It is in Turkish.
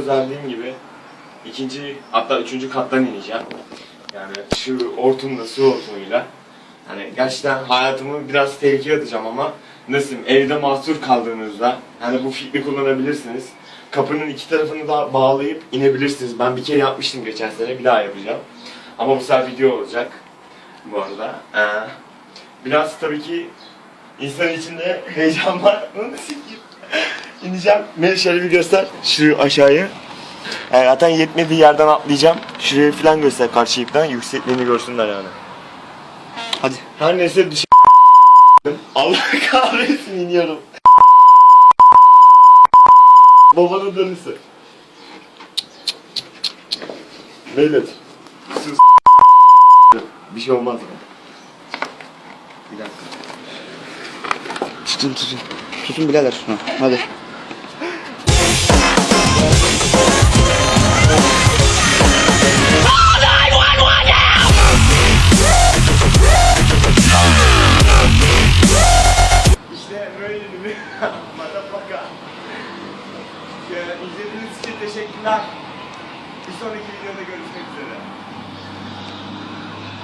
söz verdiğim gibi ikinci hatta üçüncü kattan ineceğim. Yani şu hortumla su hortumuyla. Hani gerçekten hayatımı biraz tehlikeye atacağım ama nasıl evde mahsur kaldığınızda hani bu fikri kullanabilirsiniz. Kapının iki tarafını da bağlayıp inebilirsiniz. Ben bir kere yapmıştım geçen sene bir daha yapacağım. Ama bu sefer video olacak bu arada. Ee, biraz tabii ki insan içinde heyecan var. Onu. İneceğim. Beni şöyle bir göster. Şu aşağıya. Yani zaten yetmediği yerden atlayacağım. Şurayı falan göster karşı ipten. Yüksekliğini görsünler yani. Hadi. Her neyse düş... Allah kahretsin iniyorum. Babanın dönüsü. Beyler. Sus. Bir şey olmaz ya. Bir dakika. Tutun tutun. Tutun birader şunu. Hadi. Bir Motherfucker. Ya, İzlediğiniz için teşekkürler. Bir sonraki videoda görüşmek üzere.